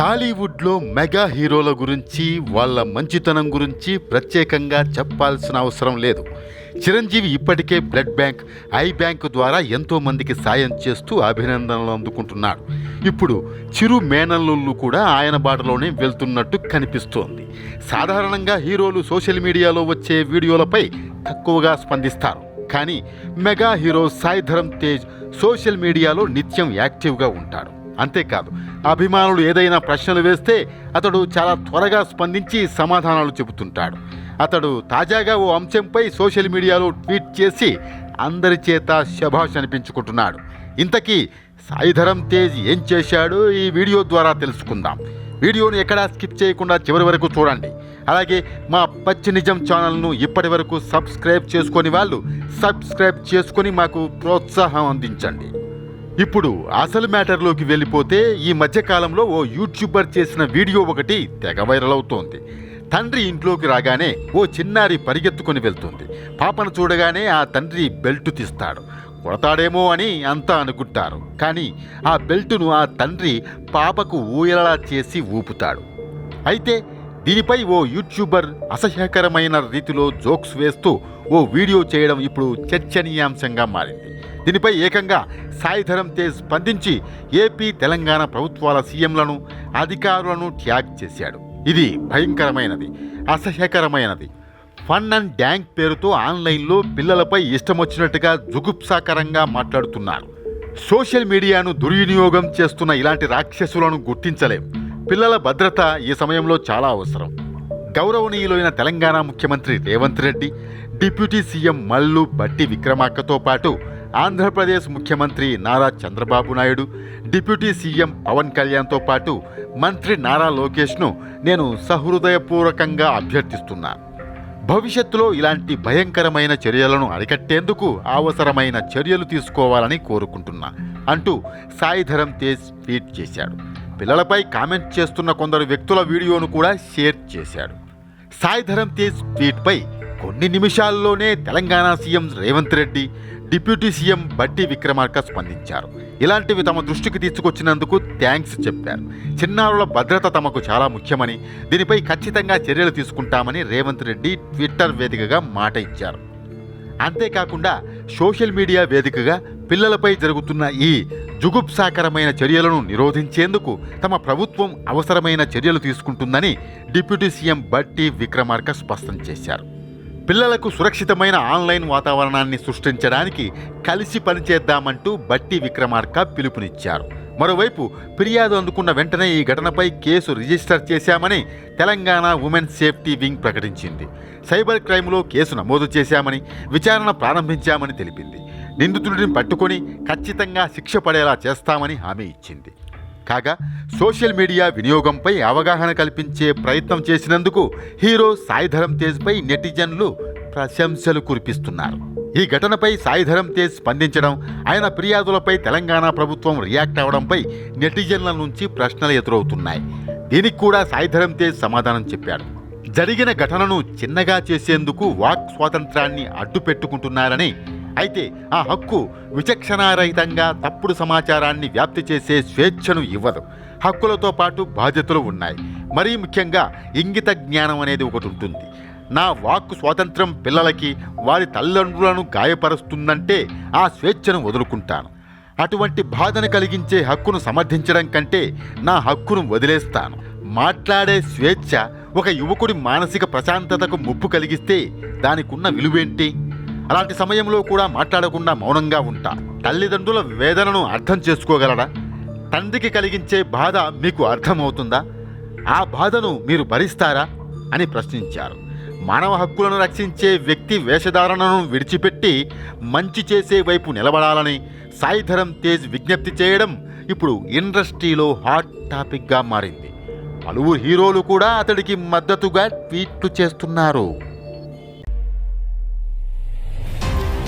టాలీవుడ్లో మెగా హీరోల గురించి వాళ్ళ మంచితనం గురించి ప్రత్యేకంగా చెప్పాల్సిన అవసరం లేదు. చిరంజీవి ఇప్పటికే బ్లడ్ బ్యాంక్ ఐ బ్యాంక్ ద్వారా ఎంతో మందికి సాయం చేస్తూ అభినందనలు అందుకుంటున్నాడు. ఇప్పుడు చిరు మేనల్లుళ్ళు కూడా ఆయన బాటలోనే వెళ్తున్నట్టు కనిపిస్తోంది. సాధారణంగా హీరోలు సోషల్ మీడియాలో వచ్చే వీడియోలపై తక్కువగా స్పందిస్తారు. కానీ mega hero Sai Dharam Tej social మీడియాలో నిత్యం యాక్టివ్గా ఉంటాడు. అంతేకాదు అభిమానులు ఏదైనా ప్రశ్నలు వేస్తే అతడు చాలా త్వరగా స్పందించి సమాధానాలు చెబుతుంటాడు. అతడు తాజాగా ఓ అంశంపై సోషల్ మీడియాలో ట్వీట్ చేసి అందరి చేత శభాష్ అనిపించుకుంటున్నాడు. ఇంతకీ సాయిధరం తేజ్ ఏం చేశాడో? ఈ వీడియో ద్వారా తెలుసుకుందాం. వీడియోను ఎక్కడా స్కిప్ చేయకుండా చివరి వరకు చూడండి. అలాగే మా పచ్చి నిజం ఛానల్ను ఇప్పటి వరకు సబ్స్క్రైబ్ చేసుకొని వాళ్ళు సబ్స్క్రైబ్ చేసుకొని మాకు ప్రోత్సాహం అందించండి. ఇప్పుడు అసలు మ్యాటర్లోకి వెళ్ళిపోతే ఈ మధ్యకాలంలో ఓ యూట్యూబర్ చేసిన వీడియో ఒకటి తెగ వైరల్ అవుతోంది. తండ్రి ఇంట్లోకి రాగానే ఓ చిన్నారి పరిగెత్తుకొని వెళ్తుంది. పాపను చూడగానే ఆ తండ్రి బెల్ట్ తీస్తాడు. కొడతాడేమో అని అంతా అనుకుంటారు. కానీ ఆ బెల్టును ఆ తండ్రి పాపకు ఊయలలా చేసి ఊపుతాడు. అయితే దీనిపై ఓ యూట్యూబర్ అసహ్యకరమైన రీతిలో జోక్స్ వేస్తూ ఓ వీడియో చేయడం ఇప్పుడు చర్చనీయాంశంగా మారింది. దీనిపై ఏకంగా సాయిధరం తేజ్ స్పందించి ఏపీ తెలంగాణ ప్రభుత్వాల సీఎంలను అధికారులను ట్యాగ్ చేశాడు. ఇది భయంకరమైనది అసహ్యకరమైనది. ఫన్ అండ్ డ్యాంక్ పేరుతో ఆన్లైన్లో పిల్లలపై ఇష్టం వచ్చినట్టుగా జుగుప్సాకరంగా మాట్లాడుతున్నారు. సోషల్ మీడియాను దుర్వినియోగం చేస్తున్న ఇలాంటి రాక్షసులను గుర్తించలేం. పిల్లల భద్రత ఈ సమయంలో చాలా అవసరం. గౌరవనీయులైన తెలంగాణ ముఖ్యమంత్రి రేవంత్ రెడ్డి డిప్యూటీ సీఎం మల్లు బట్టి విక్రమార్కతో పాటు ఆంధ్రప్రదేశ్ ముఖ్యమంత్రి నారా చంద్రబాబు నాయుడు డిప్యూటీ సీఎం పవన్ కళ్యాణ్తో పాటు మంత్రి నారా లోకేష్ను నేను సహృదయపూర్వకంగా అభ్యర్థిస్తున్నా. భవిష్యత్తులో ఇలాంటి భయంకరమైన చర్యలను అరికట్టేందుకు అవసరమైన చర్యలు తీసుకోవాలని కోరుకుంటున్నా అంటూ సాయిధరం తేజ్ ట్వీట్ చేశాడు. పిల్లలపై కామెంట్ చేస్తున్న కొందరు వ్యక్తుల వీడియోను కూడా షేర్ చేశాడు. సాయిధరం తేజ్ ట్వీట్పై కొన్ని నిమిషాల్లోనే Telangana CM Revanth Reddy deputy CM Bhatti Vikramarka స్పందించారు. ఇలాంటివి తమ దృష్టికి తీసుకొచ్చినందుకు థ్యాంక్స్ చెప్పారు. చిన్నారుల భద్రత తమకు చాలా ముఖ్యమని దీనిపై ఖచ్చితంగా చర్యలు తీసుకుంటామని రేవంత్ రెడ్డి ట్విట్టర్ వేదికగా మాట ఇచ్చారు. అంతేకాకుండా సోషల్ మీడియా వేదికగా పిల్లలపై జరుగుతున్న ఈ జుగుప్సాకరమైన చర్యలను నిరోధించేందుకు తమ ప్రభుత్వం అవసరమైన చర్యలు తీసుకుంటుందని డిప్యూటీ సీఎం బట్టి విక్రమార్క స్పష్టం చేశారు. పిల్లలకు సురక్షితమైన ఆన్లైన్ వాతావరణాన్ని సృష్టించడానికి కలిసి పనిచేద్దామంటూ బట్టి విక్రమార్క పిలుపునిచ్చారు. మరోవైపు ఫిర్యాదు అందుకున్న వెంటనే ఈ ఘటనపై కేసు రిజిస్టర్ చేశామని తెలంగాణ ఉమెన్ సేఫ్టీ వింగ్ ప్రకటించింది. సైబర్ క్రైమ్లో కేసు నమోదు చేశామని విచారణ ప్రారంభించామని తెలిపింది. నిందితుడిని పట్టుకొని ఖచ్చితంగా శిక్ష పడేలా చేస్తామని హామీ ఇచ్చింది. కాగా సోషల్ మీడియా వినియోగంపై అవగాహన కల్పించే ప్రయత్నం చేసినందుకు హీరో సాయిధరం తేజ్పై నెటిజన్లు ప్రశంసలు కురిపిస్తున్నారు. ఈ ఘటనపై సాయిధరం తేజ్ స్పందించడం ఆయన ఫిర్యాదులపై తెలంగాణ ప్రభుత్వం రియాక్ట్ అవడంపై నెటిజన్ల నుంచి ప్రశ్నలు ఎదురవుతున్నాయి. దీనికి కూడా సాయిధరం తేజ్ సమాధానం చెప్పాడు. జరిగిన ఘటనను చిన్నగా చేసేందుకు వాక్ స్వాతంత్రాన్ని అడ్డు పెట్టుకుంటున్నారని అయితే ఆ హక్కు విచక్షణారహితంగా తప్పుడు సమాచారాన్ని వ్యాప్తి చేసే స్వేచ్ఛను ఇవ్వదు. హక్కులతో పాటు బాధ్యతలు ఉన్నాయి. మరీ ముఖ్యంగా ఇంగిత జ్ఞానం అనేది ఒకటి ఉంటుంది. నా వాక్కు స్వాతంత్రం పిల్లలకి వారి తల్లిదండ్రులను గాయపరుస్తుందంటే ఆ స్వేచ్ఛను వదులుకుంటాను. అటువంటి బాధను కలిగించే హక్కును సమర్థించడం కంటే నా హక్కును వదిలేస్తాను. మాట్లాడే స్వేచ్ఛ ఒక యువకుడి మానసిక ప్రశాంతతకు ముప్పు కలిగిస్తే దానికున్న విలువేంటి? అలాంటి సమయంలో కూడా మాట్లాడకుండా మౌనంగా ఉంటా. తల్లిదండ్రుల వేదనను అర్థం చేసుకోగలడా? తండ్రికి కలిగించే బాధ మీకు అర్థమవుతుందా? ఆ బాధను మీరు భరిస్తారా? అని ప్రశ్నించారు. మానవ హక్కులను రక్షించే వ్యక్తి వేషధారణను విడిచిపెట్టి మంచి చేసే వైపు నిలబడాలని సాయిధరం తేజ్ విజ్ఞప్తి చేయడం ఇప్పుడు ఇండస్ట్రీలో హాట్ టాపిక్గా మారింది. పలువురు హీరోలు కూడా అతడికి మద్దతుగా ట్వీట్లు చేస్తున్నారు.